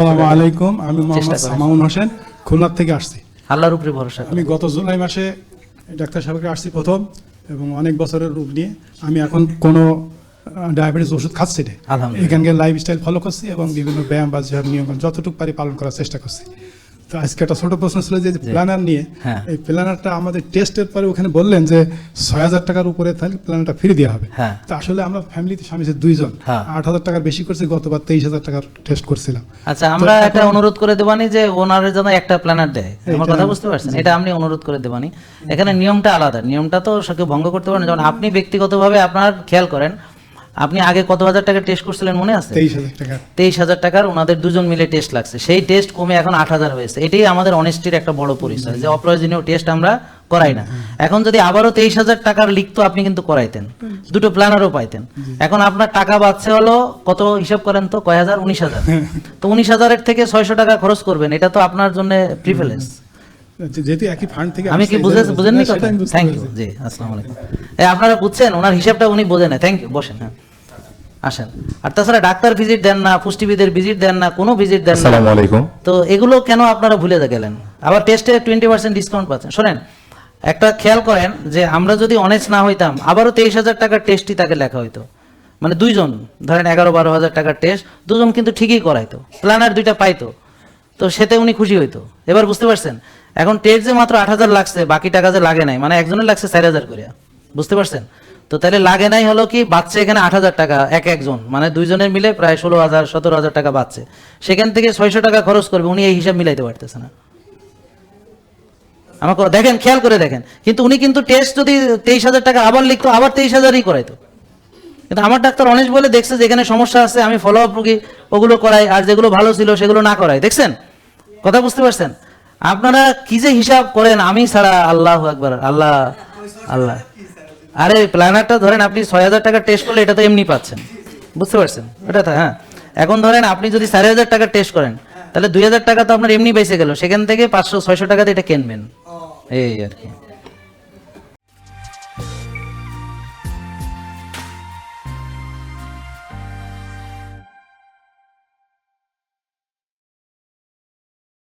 আসসালামু আলাইকুম আমি মোহাম্মদ সামাউন হোসেন খুলনা থেকে আসছি। আল্লাহর উপরে ভরসা আমি গত জুলাই মাসে ডাক্তার সাহেবকে আসছি প্রথম এবং অনেক বছরের রোগ নিয়ে আমি এখন কোনো ডায়াবেটিস ওষুধ খাচ্ছি না। এখানকার লাইফস্টাইল ফলো করছি এবং বিভিন্ন ব্যায়াম বা নিয়ম যতটুকু পারি পালন করার চেষ্টা করছি। তো আজকে একটা ছোট প্রশ্ন ছিল যে প্ল্যানার নিয়ে হ্যাঁ। এই প্ল্যানারটা আমাদের টেস্টের পরে ওখানে বললেন যে ছয় হাজার টাকার উপরে তাহলে প্ল্যানারটা ফিরে দেওয়া হবে। হ্যাঁ। তো আসলে আমরা ফ্যামিলিতে স্বামী দুইজন। হ্যাঁ। আট হাজার টাকার বেশি করছি গতবার তেইশ হাজার টাকার টেস্ট করছিলাম। আচ্ছা আমরা একটা অনুরোধ করে দেবানি যে ওনারের জন্য একটা প্ল্যানার দেয়। আমার কথা বুঝতে পারছেন? এটা আপনি অনুরোধ করে দেবানি। এখানে নিয়মটা আলাদা। নিয়মটা তো সকে ভঙ্গ করতে পারেন। যেমন আপনি ব্যক্তিগতভাবে আপনার খেয়াল করেন আপনি আগে কত হাজার টাকা টেস্ট করছিলেন মনে আছে? তেইশ হাজার টাকার ওনাদের দুজন মিলে টেস্ট লাগছে। সেই টেস্ট কমে এখন আট হাজার হয়েছে। এটাই আমাদের অনেস্টির একটা বড় পরিচয় যে অপ্রয়োজনীয় টেস্ট আমরা করাই না। এখন যদি আবারও তেইশ হাজার টাকার লিখতো আপনি কিন্তু করাইতেন। দুটো প্ল্যানারও পাইতেন। এখন আপনার টাকা বাড়ছে হলো কত হিসাব করেন তো? কয় হাজার? উনিশ হাজার। তো উনিশ হাজারের থেকে ছয়শো টাকা খরচ করবেন। এটা তো আপনার জন্য প্রিফারেন্স যেহেতু একই ফান্ড থেকে আমি কি বুঝে বুঝেননি সেটা থ্যাংক ইউ জি আসসালামু আলাইকুম। আপনারা বুঝছেন? ওনার হিসাবটা উনি বোঝেন না। থ্যাংক ইউ বসেন হ্যাঁ। আসেন। আর তাছাড়া ডাক্তার ভিজিট দেন না পুষ্টিবিদের ভিজিট দেন না কোনো ভিজিট দেন না। আলাইকুম। তো এগুলো কেন আপনারা ভুলে গেলেন? আবার টেস্টে টোয়েন্টি পার্সেন্ট ডিসকাউন্ট পাচ্ছেন। শোনেন একটা খেয়াল করেন যে আমরা যদি অনেস্ট না হইতাম আবারও তেইশ হাজার টাকার টেস্টই তাকে লেখা হইতো। মানে দুইজন ধরেন এগারো বারো হাজার টাকার টেস্ট দুজন কিন্তু ঠিকই করাইতো। প্ল্যানার দুইটা পাইতো। তো সেতে উনি খুশি হইতো। এবার বুঝতে পারছেন? এখন টেস্ট যে মাত্র আট হাজার লাগছে বাকি টাকা যে লাগে নাই মানে একজনের লাগছে চার হাজার করে বুঝতে পারছেন? তো তাহলে লাগে নাই হলো কি বাচ্চা এখানে আট হাজার টাকা, এক একজন। মানে দুইজনের মিলে প্রায় ষোলো হাজার, সতেরো হাজার টাকা বাচ্চে সেখান থেকে ছয়শো টাকা খরচ করবে, উনি এই হিসাব মিলাইতে পারতেছে না। আমাকে দেখেন, খেয়াল করে দেখেন। কিন্তু উনি কিন্তু টেস্ট যদি তেইশ হাজার টাকা আবার লিখতো, আবার তেইশ হাজারই করাইতো। কিন্তু আমার ডাক্তার অনেক বলে দেখছে যেখানে সমস্যা আছে, আমি ফলো আপ রুগী, ওগুলো করাই, আর যেগুলো ভালো ছিল সেগুলো না করাই। দেখছেন? কথা বুঝতে পারছেন? আপনারা কি যে হিসাব করেন, আমি ছাড়া আল্লাহ একবার আল্লাহ আল্লাহ। আরে প্ল্যানারটা ধরেন আপনি ছয় হাজার টাকা টেস্ট করলে এটা তো এমনি পাচ্ছেন। বুঝতে পারছেন? ওটা তো হ্যাঁ। এখন ধরেন আপনি যদি সাড়ে হাজার টাকা টেস্ট করেন তাহলে দুই হাজার টাকা তো আপনার এমনি বেঁচে গেল। সেখান থেকে পাঁচশো ছয়শো টাকাতে এটা কিনবেন। এই আর কি।